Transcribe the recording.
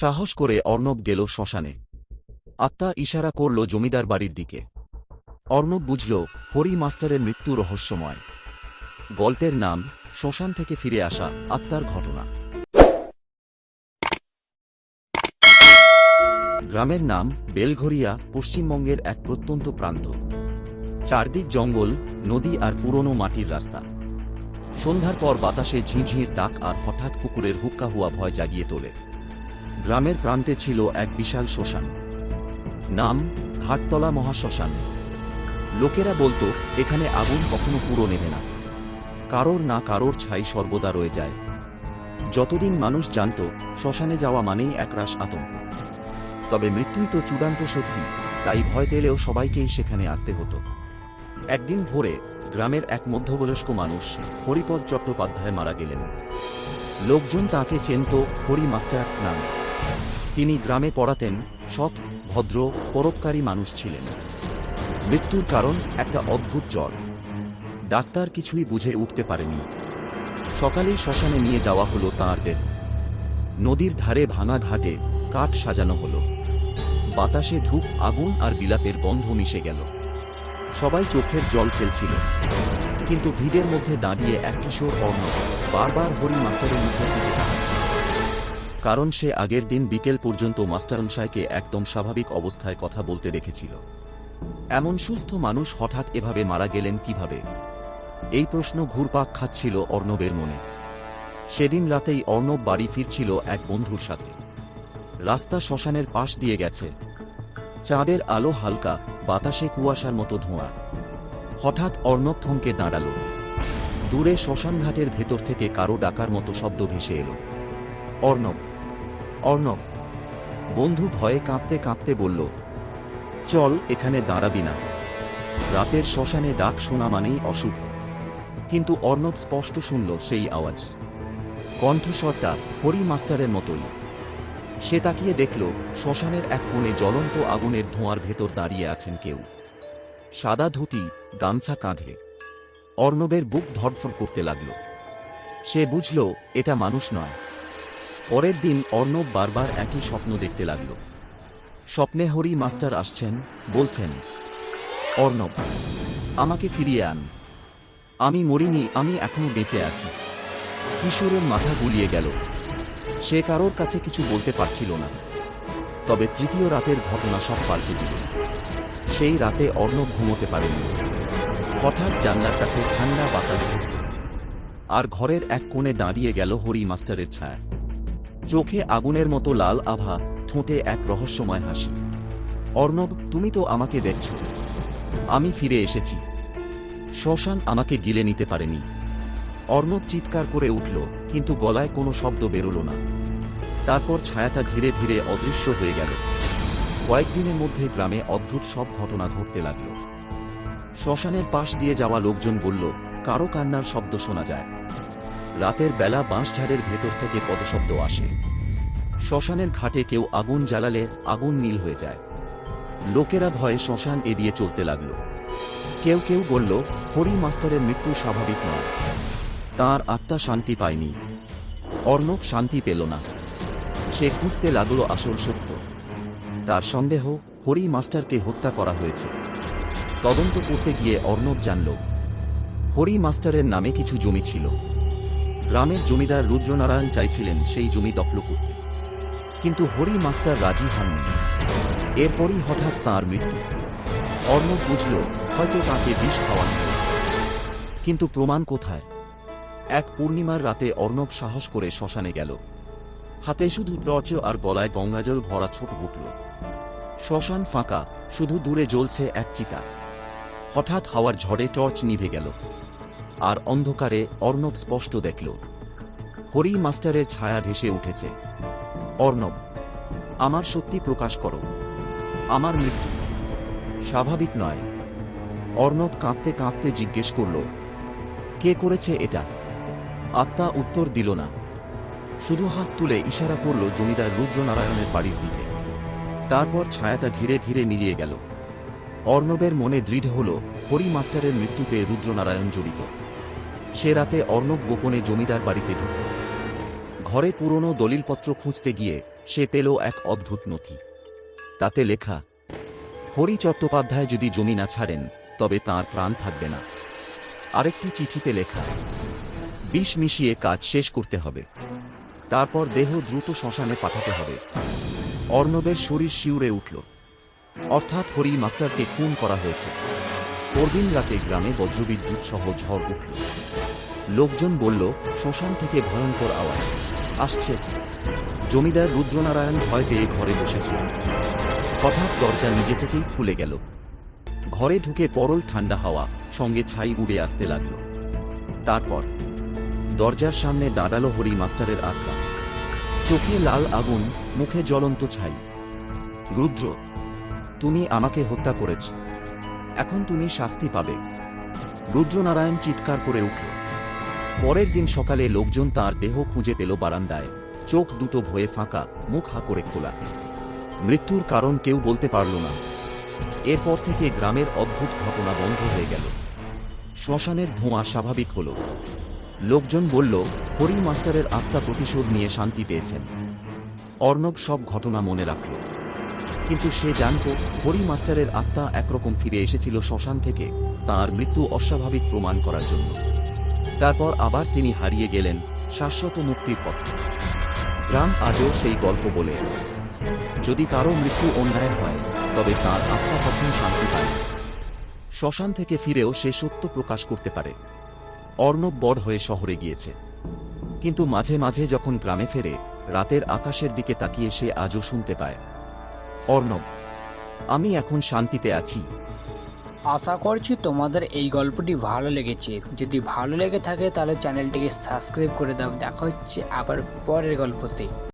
সাহস করে অর্ণব গেল শ্মশানে। আত্মা ইশারা করল জমিদার বাড়ির দিকে। অর্ণব বুঝল, হরি মাস্টারের মৃত্যু রহস্যময়। গল্পের নাম, শ্মশান থেকে ফিরে আসা আত্মার ঘটনা। গ্রামের নাম, বেলঘরিয়া, পশ্চিমবঙ্গের এক প্রত্যন্ত প্রান্ত। চারদিক জঙ্গল, নদী আর পুরনো মাটির রাস্তা। সন্ধ্যার পর বাতাসে ঝিঁঝিঁর ডাক আর হঠাৎ কুকুরের হুক্কা হুয়া ভয় জাগিয়ে তোলে। গ্রামের প্রান্তে ছিল এক বিশাল শ্মশান। নাম, ঘাটতলা মহাশ্মশান। লোকেরা বলতো, এখানে আগুন কখনো পুরো নেবে না। কারোর না কারোর ছাই সর্বদা রয়ে যায়। যতদিন মানুষ জানত, শ্মশানে যাওয়া মানেই একরাশ আতঙ্ক। তবে মৃত্যুই তো চূড়ান্ত সত্যি, তাই ভয় পেলেও সবাইকেই সেখানে আসতে হতো। একদিন ভোরে, গ্রামের এক মধ্যবয়স্ক মানুষ, হরিপদ চট্টোপাধ্যায় মারা গেলেন। লোকজন তাকে চেনত হরি মাস্টার নামে। তিনি গ্রামে পড়াতেন, সৎ, ভদ্র, পরোপকারী মানুষ ছিলেন। মৃত্যুর কারণ একটা অদ্ভুত জ্বর। ডাক্তার কিছুই বুঝে উঠতে পারেনি। সকালেই শ্মশানে নিয়ে যাওয়া হলো তাঁর দেহ। নদীর ধারে ভাঙা ঘাটে কাঠ সাজানো হলো। বাতাসে ধূপ, আগুন আর বিলাপের গন্ধ মিশে গেল। সবাই চোখের জল ফেলছিল। কিন্তু ভিড়ের মধ্যে দাঁড়িয়ে এক কিশোর অর্ণব বারবার হরি মাস্টারের মুখের দিকে কারণ সে আগের দিন বিকেল পর্যন্ত মাস্টারমশাইকে একদম স্বাভাবিক অবস্থায় কথা বলতে দেখেছিল। এমন সুস্থ মানুষ হঠাৎ এভাবে মারা গেলেন কীভাবে? এই প্রশ্ন ঘুরপাক খাচ্ছিল অর্ণবের মনে। সেদিন রাতেই অর্ণব বাড়ি ফিরছিল এক বন্ধুর সাথে। রাস্তা শ্মশানের পাশ দিয়ে গেছে। চাঁদের আলো হালকা, বাতাসে কুয়াশার মতো ধোঁয়া। হঠাৎ অর্ণব থমকে দাঁড়াল। দূরে শ্মশানঘাটের ভেতর থেকে কারও ডাকার মতো শব্দ ভেসে এলো। অর্ণব অর্ণব, বন্ধু ভয়ে কাঁপতে কাঁপতে বলল, চল, এখানে দাঁড়াবি না। রাতের শ্মশানে ডাক শোনা মানেই অশুভ। কিন্তু অর্ণব স্পষ্ট শুনল সেই আওয়াজ। কণ্ঠস্বরটা হরি মাস্টারের মতোই। সে তাকিয়ে দেখল শ্মশানের এক কোণে জ্বলন্ত আগুনের ধোঁয়ার ভেতর দাঁড়িয়ে আছেন কেউ। সাদা ধুতি, গামছা কাঁধে। অর্ণবের বুক ধরফর করতে লাগল। সে বুঝল, এটা মানুষ নয়। পরের দিন অর্ণব বারবার একই স্বপ্ন দেখতে লাগল। স্বপ্নে হরি মাস্টার আসছেন, বলছেন, অর্ণব, আমাকে ফিরিয়ে আন। আমি মরিনি, আমি এখনও বেঁচে আছি। কিশোরের মাথা গুলিয়ে গেল। সে কারোর কাছে কিছু বলতে পারছিল না। তবে তৃতীয় রাতের ঘটনা সব পাল্টে দিল। সেই রাতে অর্ণব ঘুমোতে পারেনি। হঠাৎ জানলার কাছে ঠান্ডা বাতাস ঢুকল। আর ঘরের এক কোণে দাঁড়িয়ে গেল হরি মাস্টারের ছায়া। চোখে আগুনের মতো লাল আভা, ঠোঁটে এক রহস্যময় হাসি। অর্ণব, তুমি তো আমাকে দেখছ। আমি ফিরে এসেছি। শ্মশান আমাকে গিলে নিতে পারেনি। অর্ণব চিৎকার করে উঠল, কিন্তু গলায় কোনো শব্দ বেরোল না। তারপর ছায়াটা ধীরে ধীরে অদৃশ্য হয়ে গেল। কয়েকদিনের মধ্যে গ্রামে অদ্ভুত সব ঘটনা ঘটতে লাগল। শ্মশানের পাশ দিয়ে যাওয়া লোকজন বলল, কারও কান্নার শব্দ শোনা যায়। রাতের বেলা বাঁশঝাড়ের ভেতর থেকে পদশব্দ আসে। শ্মশানের ঘাটে কেউ আগুন জ্বালালে আগুন নীল হয়ে যায়। লোকেরা ভয়ে শ্মশান এড়িয়ে চলতে লাগল। কেউ কেউ বলল, হরি মাস্টারের মৃত্যু স্বাভাবিক নয়। তার আত্মা শান্তি পায়নি। অর্ণব শান্তি পেল না। সে খুঁজতে লাগল আসল সত্য। তার সন্দেহ, হরি মাস্টারকে হত্যা করা হয়েছে। তদন্ত করতে গিয়ে অর্ণব জানল, হরি মাস্টারের নামে কিছু জমি ছিল। গ্রামের জমিদার রুদ্রনারায়ণ চাইছিলেন সেই জমি দখল করতে। কিন্তু হরি মাস্টার রাজি হননি। এরপরই হঠাৎ তাঁর মৃত্যু। অর্ণব বুঝল, হয়তো তাকে বিষ খাওয়ানো হয়েছে। কিন্তু প্রমাণ কোথায়? এক পূর্ণিমার রাতে অর্ণব সাহস করে শ্মশানে গেল। হাতে শুধু টর্চ আর গলায় গঙ্গাজল ভরা ছোট বুটল। শ্মশান ফাঁকা, শুধু দূরে জ্বলছে এক চিতা। হঠাৎ হাওয়ার ঝড়ে টর্চ নিভে গেল। আর অন্ধকারে অর্ণব স্পষ্ট দেখল হরি মাস্টারের ছায়া ভেসে উঠেছে। অর্ণব, আমার সত্যি প্রকাশ করো। আমার মৃত্যু। স্বাভাবিক নয়। অর্ণব কাঁপতে কাঁপতে জিজ্ঞেস করল, কে করেছে এটা? আত্মা উত্তর দিল না। শুধু হাত তুলে ইশারা করল জমিদার রুদ্রনারায়ণের বাড়ির দিকে। তারপর ছায়াটা ধীরে ধীরে মিলিয়ে গেল। অর্ণবের মনে দৃঢ় হল, হরি মাস্টারের মৃত্যুতে রুদ্রনারায়ণ জড়িত। সে রাতে অর্ণব গোপনে জমিদার বাড়িতে ঢুকল। ঘরে পুরনো দলিলপত্র খুঁজতে গিয়ে সে পেল এক অদ্ভুত নথি। তাতে লেখা, হরি চট্টোপাধ্যায় যদি জমি না ছাড়েন, তবে তার প্রাণ থাকবে না। আরেকটি চিঠিতে লেখা, বিষ মিশিয়ে কাজ শেষ করতে হবে। তারপর দেহ দ্রুত শ্মশানে পাঠাতে হবে। অর্ণবের শরীর শিউরে উঠল। অর্থাৎ হরি মাস্টারকে খুন করা হয়েছে। পরদিন রাতে গ্রামে বজ্রবিদ্যুৎ সহ ঝড় উঠল। লোকজন বলল, শ্মশান থেকে ভয়ঙ্কর আওয়াজ। আসছে। জমিদার রুদ্রনারায়ণ ভয় পেয়ে ঘরে বসেছিল হঠাৎ দরজা নিজে থেকেই খুলে গেল। ঘরে ঢুকে পরল ঠান্ডা হাওয়া, সঙ্গে ছাই উড়ে আসতে লাগল। তারপর দরজার সামনে দাঁড়াল হরি মাস্টারের আত্মা। চোখে লাল আগুন, মুখে জ্বলন্ত ছাই। রুদ্র, তুমি আমাকে হত্যা করেছ। এখন তুমি শাস্তি পাবে। রুদ্রনারায়ণ চিৎকার করে উঠল। পরের দিন সকালে লোকজন তার দেহ খুঁজে পেল বারান্দায়। চোখ দুটো ভয়ে ফাঁকা, মুখ হা করে খোলা। মৃত্যুর কারণ কেউ বলতে পারল না। এরপর থেকে গ্রামের অদ্ভুত ঘটনা বন্ধ হয়ে গেল। শ্মশানের ধোঁয়া স্বাভাবিক হল। লোকজন বলল হরি মাস্টারের আত্মা প্রতিশোধ নিয়ে শান্তি পেয়েছেন। অর্ণব সব ঘটনা মনে রাখল। কিন্তু সে জানত হরি মাস্টারের আত্মা একরকম ফিরে এসেছিল শ্মশান থেকে তার মৃত্যু অস্বাভাবিক প্রমাণ করার জন্য। তারপর আবার তিনি হারিয়ে গেলেন শাশ্বত মুক্তির পথে। গ্রাম আজও সেই গল্প বলে, যদি কারও মৃত্যু অন্যায় হয়, তবে তার আত্মা তখন শান্তি পায়? শ্মশান থেকে ফিরেও সে সত্য প্রকাশ করতে পারে। অর্ণব বড় হয়ে শহরে গিয়েছে। কিন্তু মাঝে মাঝে যখন গ্রামে ফেরে, রাতের আকাশের দিকে তাকিয়ে সে আজও শুনতে পায়। অর্ণব, আমি এখন শান্তিতে আছি। আশা করছি তোমাদের এই গল্পটি ভালো লেগেছে। যদি ভালো লেগে থাকে তাহলে চ্যানেলটিকে সাবস্ক্রাইব করে দাও। দেখা হচ্ছে আবার পরের গল্পতে।